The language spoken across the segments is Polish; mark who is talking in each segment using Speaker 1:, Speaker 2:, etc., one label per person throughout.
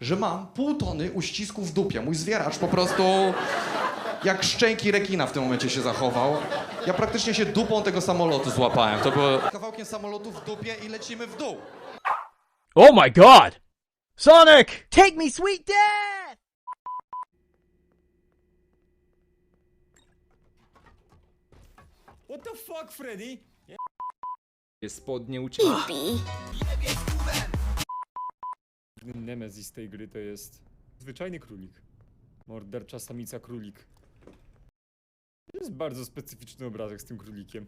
Speaker 1: że mam pół tony uścisku w dupie. Mój zwieracz po prostu jak szczęki rekina w tym momencie się zachował. Ja praktycznie się dupą tego samolotu złapałem. To było kawałkiem samolotu w dupie i lecimy w dół.
Speaker 2: Oh my god! Sonic!
Speaker 3: Take me, sweet dad!
Speaker 4: What the fuck, Freddy?
Speaker 5: spodnie uciekł.
Speaker 4: Nemezis tej gry to jest zwyczajny królik. Mordercza samica królik. To jest bardzo specyficzny obrazek z tym królikiem.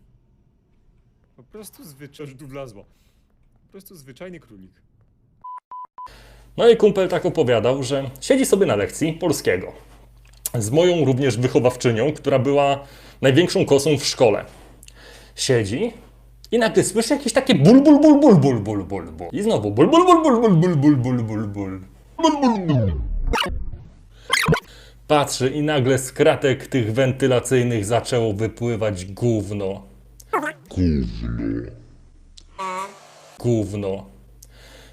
Speaker 4: Po prostu zwyczajny... tu wlazła. Po prostu zwyczajny królik.
Speaker 6: No i kumpel tak opowiadał, że siedzi sobie na lekcji polskiego. Z moją również wychowawczynią, która była największą kosą w szkole. Siedzi i nagle słyszy jakieś takie ból, ból, ból, ból, ból, ból, ból, ból. I znowu ból, ból, ból, ból, ból, ból, ból, ból, ból, ból. Ból, ból, ból. Patrzy i nagle z kratek tych wentylacyjnych zaczęło wypływać gówno. Gówno. Gówno.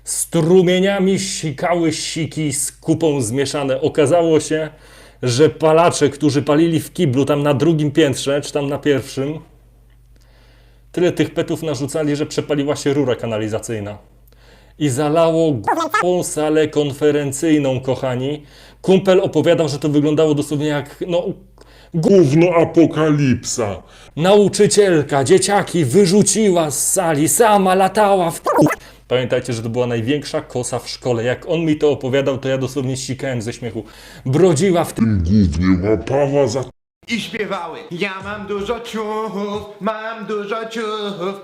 Speaker 6: Strumieniami sikały siki z kupą zmieszane. Okazało się, że palacze, którzy palili w kiblu tam na drugim piętrze, czy tam na pierwszym, tyle tych petów narzucali, że przepaliła się rura kanalizacyjna. I zalało g***ą salę konferencyjną, kochani. Kumpel opowiadał, że to wyglądało dosłownie jak, no, gówno apokalipsa. Nauczycielka, dzieciaki wyrzuciła z sali, sama latała w Pamiętajcie, że to była największa kosa w szkole. Jak on mi to opowiadał, to ja dosłownie sikałem ze śmiechu. Brodziła w tym
Speaker 7: głównie łapała za
Speaker 8: i śpiewały. Ja mam dużo ciuchów, mam dużo ciuchów.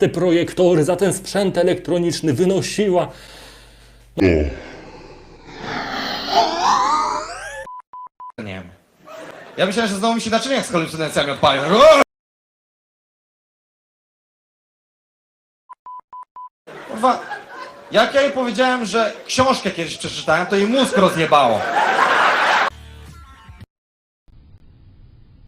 Speaker 6: te projektory, za ten sprzęt elektroniczny, wynosiła.
Speaker 1: Nie wiem. Ja myślałem, że znowu mi się naczyniach z halucynacjami odpalił. Kurwa, jak ja jej powiedziałem, że książkę kiedyś przeczytałem, to jej mózg rozjebało.